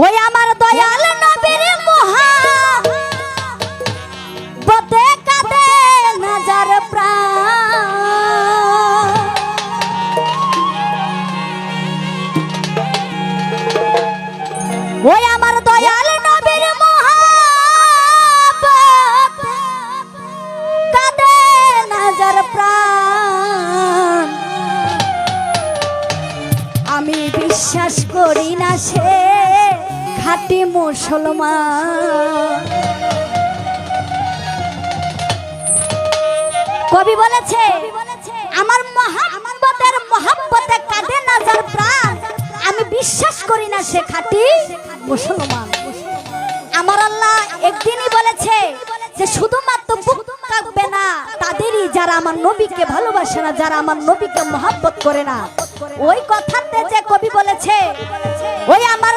ওই আমার দয়াল নবীর মহা। বতে কাঁদে নাজার প্রাণ। ওই আমার দয়াল নবীর মহা কাঁদে নাজার প্রাণ। আমি বিশ্বাস করি না সে খাঁটি মুসলমান। কবি বলেছে, আমার মহাম্মতের মহাব্বতে কাঁদে নাজার প্রাণ। আমি বিশ্বাস করি না সে খাঁটি মুসলমান। আমার আল্লাহ একদিনই বলেছে যে, শুধুমাত্র কাঁদবে না, তাদেরই যারা আমার নবীকে ভালোবাসে না, যারা আমার নবীকে মহাব্বত করে না। ওই কথাতে যে কবি বলেছে, ওই আমার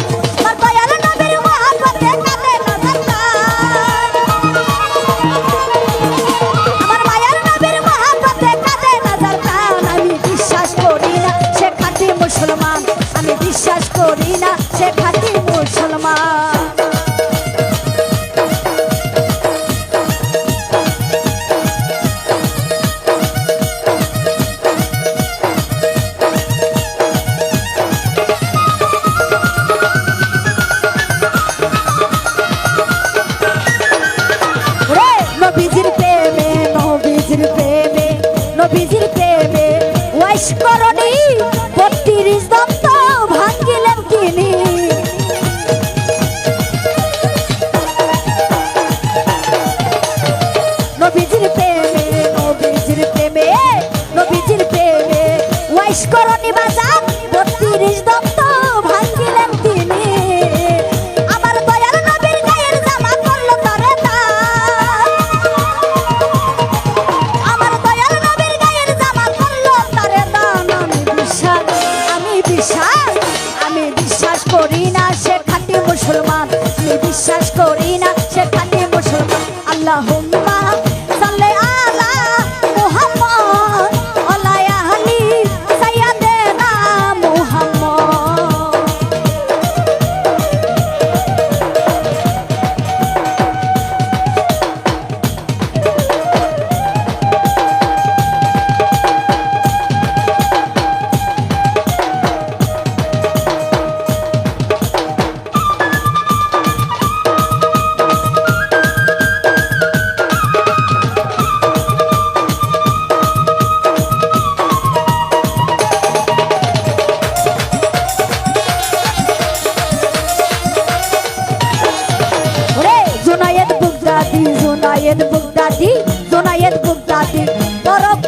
করি না আল্লাহ খাঁটি মুসলমান আল্লাহুম্মা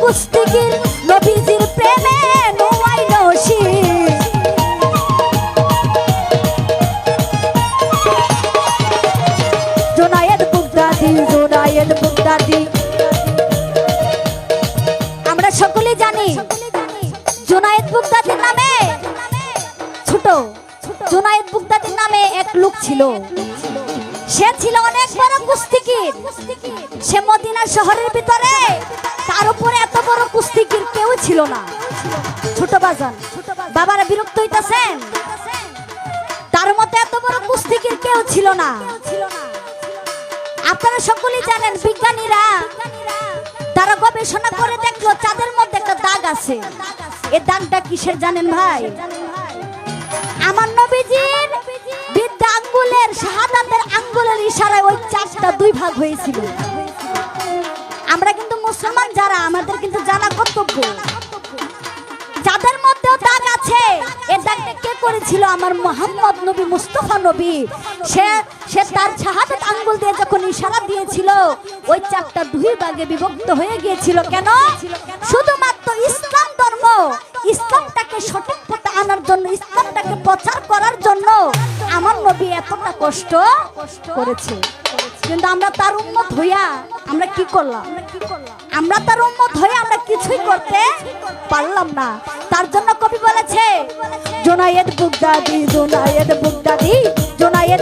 কুস্তিগির নবীজির জোনায়েত বুগদাদি জোনায়েত বুগদাদি আমরা সকলে জানি জোনায়েত বুগদাদির নামে ছোট। জোনায়েত বুগদাদির নামে এক লোক ছিল। সে ছিল অনেক বড় কুস্তিগির সে মদিনা শহরের ভিতরে, তার উপরে এত বড় কুস্তিগির কেউ ছিল না। ছোট বাজান, বাবারা বিরক্ত হইতেছেন? তার মতো এত বড় কুস্তিগির কেউ ছিল না। আপনারা সকলেই জানেন, বিজ্ঞানীরা তারা গবেষণা করে দেখল চাঁদের মধ্যে একটা দাগ আছে। এই দাগটা কিসের জানেন ভাই? আমার নবীজির বিদ্যা আঙ্গুলের শাহাদাতের আঙ্গুলের ইশারায় ওই চারটা দুই ভাগ হয়েছিল। আমরা কিন্তু মুসলমান যারা, আমাদের কিন্তু জানা কর্তব্য। যাদের মধ্যেও দাগ আছে, এ দাগটা কে করেছিল? আমার মোহাম্মদ নবী, মুস্তফা নবী। সে সে তার শাহাদাত আঙ্গুল দিয়ে যখন ইশারা দিয়েছিল, ওই চারটা দুই ভাগে বিভক্ত হয়ে গিয়েছিল। কেন? শুধুমাত্র ইসলাম ধর্ম। ইসলামটাকে সঠিক পথে আনার জন্য, ইসলামটাকে প্রচার করার জন্য আমার নবী এতটা কষ্ট করেছে। কিন্তু আমরা তার উন্মত হইয়া আমরা কি করলাম? আমরা তার উন্মত হয়ে আমরা কিছুই করতে পারলাম না। তার জন্য কবি বলেছে, জোনায়েদ বুগদাদি জোনায়েদ বুগদাদি, জোনায়েদ